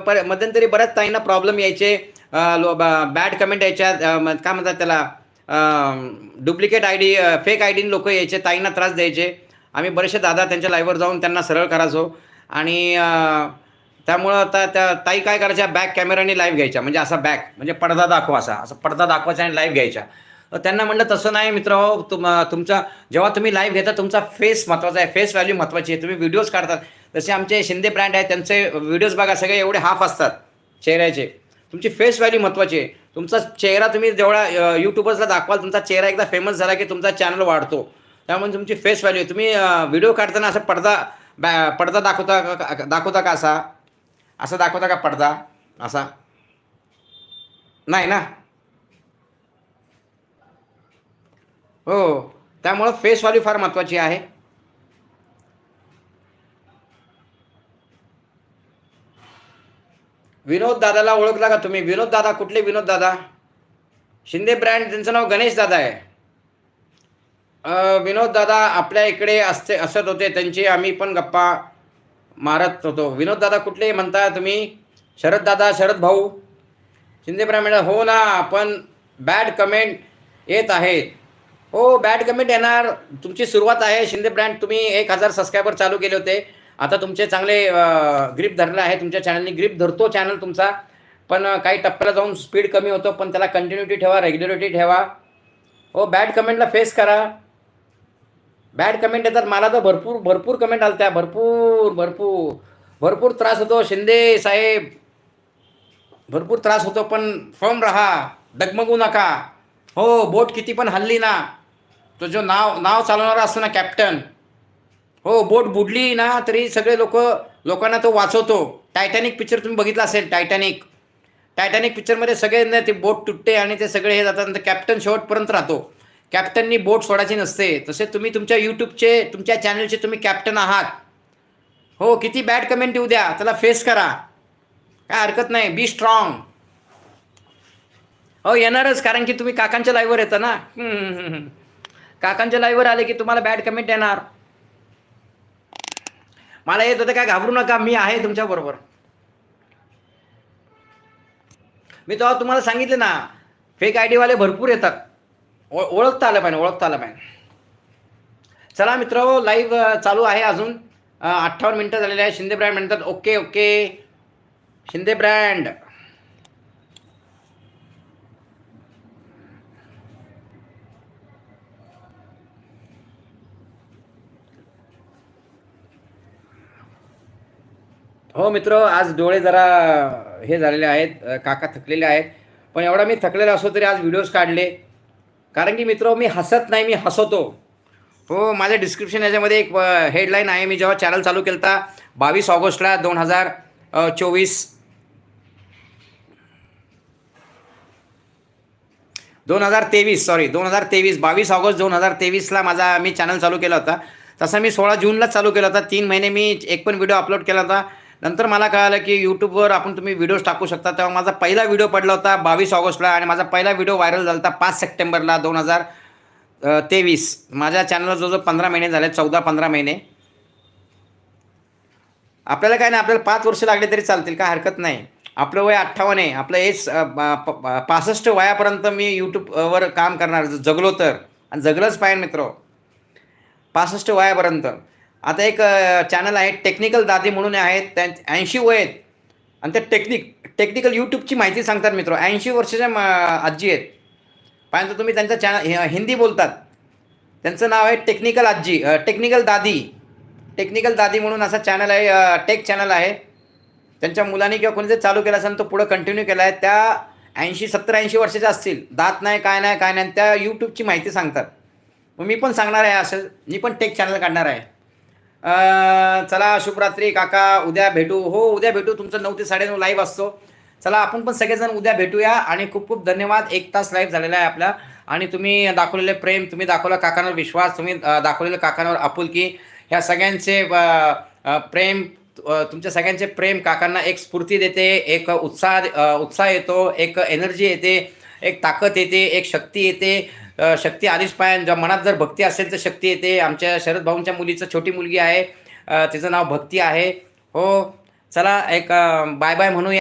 पर मध्यंतरी बऱ्याच ताईंना प्रॉब्लेम यायचे. बॅड कमेंट यायच्या. म- काय म्हणतात त्याला? Duplicate I D fake I D लोक यायचे. ताईंना त्रास द्यायचे. आम्ही बरेचसे दादा त्यांच्या लाईव्हवर जाऊन त्यांना सरळ करायचो. आणि त्यामुळं आता त्या ताई काय करायच्या? बॅक कॅमेराने लाईव्ह घ्यायच्या. म्हणजे असा बॅक म्हणजे पडदा दाखवा असा. असा पडदा दाखवायचा आणि लाईव्ह घ्यायच्या. तर त्यांना म्हणलं तसं नाही मित्र हो. तुम तुमचा जेव्हा तुम्ही लाईव्ह घेता तुमचा फेस महत्त्वाचा आहे. फेस व्हॅल्यू महत्त्वाची आहे. तुम्ही व्हिडिओज काढतात. जसे आमचे शिंदे ब्रँड आहे त्यांचे व्हिडिओज बघा सगळे एवढे हाफ असतात चेहऱ्याचे. तुमची फेस व्हॅल्यू महत्त्वाची आहे. तुमचा चेहरा तुम्ही जेवढा यूट्यूबर्सला दाखवाल तुमचा चेहरा एकदा फेमस झाला की तुमचा चॅनल वाढतो. त्यामुळे तुमची फेस व्हॅल्यू तुम्ही व्हिडिओ काढताना असं पडदा बॅ पडदा दाखवता का का- दाखवता का असा? असा दाखवता का पडदा? असा? नाही ना? हो. त्यामुळं फेस व्हॅल्यू फार महत्त्वाची आहे. विनोद दादाला ओळखला का तुम्ही. विनोद दादा कुठले? विनोद दादा शिंदे ब्रँड त्यांचं नाव गणेश दादा आहे. विनोद दादा आपल्या इकडे असते असत होते. त्यांची आम्ही पण गप्पा मारत होतो. विनोद दादा कुठले म्हणता तुम्ही? शरद दादा शरद भाऊ. शिंदे ब्रँड हो ना आपण बॅड कमेंट येत आहेत हो बॅड कमेंट येणार. तुमची सुरुवात आहे. शिंदे ब्रँड तुम्ही एक हजार सबस्क्रायबर चालू केले होते. आता तुमचे चांगले ग्रीप धरलं आहे तुमच्या चॅनलनी ग्रीप धरतो चॅनल तुमचा. पण काही टप्प्याला जाऊन स्पीड कमी होतो पण त्याला कंटिन्युटी ठेवा रेग्युलरिटी ठेवा. हो बॅड कमेंटला फेस करा. बॅड कमेंट येतात मला तर भरपूर भरपूर कमेंट आल्या त्या भरपूर भरपूर. भरपूर त्रास होतो शिंदे साहेब. भरपूर त्रास होतो पण फर्म राहा डगमगू नका. हो बोट किती पण हल्ली ना. तो जो नाव नाव चालवणारा असतो ना कॅप्टन हो बोट बुडली ना तरी सगळे लोक लोकांना तो वाचवतो. टायटॅनिक पिक्चर तुम्ही बघितला असेल टायटॅनिक टायटॅनिक पिक्चरमध्ये सगळे ते बोट तुटते आणि ते सगळे हे जातात कॅप्टन शेवटपर्यंत राहतो. कॅप्टननी बोट सोडायची नसते. तसे तुम्ही तुमच्या यूट्यूबचे तुमच्या चॅनलचे तुम्ही कॅप्टन आहात. हो किती बॅड कमेंट येऊ द्या. त्याला फेस करा. काय हरकत नाही. बी स्ट्रॉंग हो येणारच. कारण की तुम्ही काकांच्या लाईव्हवर येता ना. काकांच्या लाईव्हवर आले की तुम्हाला बॅड कमेंट येणार. मला येत होतं काय घाबरू नका मी आहे तुमच्याबरोबर मी तेव्हा तुम्हाला सांगितलं ना फेक आय डीवाले भरपूर येतात. ओ ओळखता आलं पाहिजे ओळखता आलं पाहिजे. चला मित्र लाईव्ह चालू आहे अजून. अठ्ठावन्न मिनटं झालेले आहे शिंदे ब्रँड म्हणतात ओके ओके. शिंदे ब्रँड. हो मित्र आज डोळे जरा हे झालेले आहेत काका थकलेले आहेत. पण एवढा मी थकलेला असो तरी आज व्हिडिओज काढले. कारण की मित्र मी हसत नाही मी हसवतो हो माझ्या डिस्क्रिप्शन याच्यामध्ये एक हेडलाईन आहे. मी जेव्हा चॅनल चालू केलं होता बावीस ऑगस्टला दोन हजार चोवीस. दोन हजार तेवीस सॉरी दोन हजार तेवीस बावीस ऑगस्ट दोन हजार तेवीसला माझा मी चॅनल चालू केला होता. तसा मी सोळा जूनलाच चालू केला होता. तीन महिने मी एक पण व्हिडिओ अपलोड केला होता. नंतर मला कळालं की यूट्यूबवर आपण तुम्ही व्हिडिओज टाकू शकता. तेव्हा माझा पहिला व्हिडिओ पडला होता बावीस ऑगस्टला आणि माझा पहिला व्हिडिओ व्हायरल झाला होता पाच सप्टेंबरला दोन हजार तेवीस. माझ्या चॅनलला जवळजवळ पंधरा महिने झाले चौदा पंधरा महिने. आपल्याला काय नाही आपल्याला पाच वर्ष लागले तरी चालतील काय हरकत नाही. आपलं वय अठ्ठावन्न आहे आपलं एज पासष्ट वयापर्यंत मी यूट्यूबवर काम करणार जगलो तर. आणि जगलंच पाहिजे मित्र. पासष्ट वयापर्यंत. आता एक चॅनल आहे टेक्निकल दादी म्हणून आहेत त्या ऐंशी वय आहेत आणि त्या टेक्निक टेक्निकल यूट्यूबची माहिती सांगतात मित्र. ऐंशी वर्षाच्या आजी आहेत. पाहिजे तुम्ही त्यांचा चॅनल हिंदी बोलतात. त्यांचं नाव आहे टेक्निकल आजी टेक्निकल दादी. टेक्निकल दादी म्हणून असा चॅनल आहे टेक चॅनल आहे. त्यांच्या मुलांनी किंवा कोणी जर चालू केला असेल तो पुढं कंटिन्यू केला आहे त्या ऐंशी सत्तर ऐंशी वर्षाच्या असतील. दात नाही काय नाही काय नाही त्या यूट्यूबची माहिती सांगतात. मग मी पण सांगणार आहे असं मी पण टेक चॅनल काढणार आहे. चला शुभरात्री काका उद्या भेटू. हो उद्या भेटू. तुमचं नऊ ते साडेनऊ लाईव्ह असतो. चला आपण पण सगळेजण उद्या भेटूया आणि खूप खूप धन्यवाद. एक तास लाईव्ह झालेला आहे आपला. आणि तुम्ही दाखवलेले प्रेम तुम्ही दाखवला काकांवर विश्वास तुम्ही दाखवलेलं काकांवर आपुलकी. ह्या सगळ्यांचे प्रेम तुमच्या सगळ्यांचे प्रेम काकांना एक स्फूर्ती देते एक उत्साह उत्साह येतो एक एनर्जी येते एक ताकद येते एक शक्ती येते. शक्ती आलीच पाहिजे. ज्या मनात जर भक्ती असेल तर शक्ती येते. आमच्या शरद भाऊंच्या मुलीचं छोटी मुलगी आहे. तिचं नाव भक्ती आहे. हो चला एक बाय बाय म्हणूया.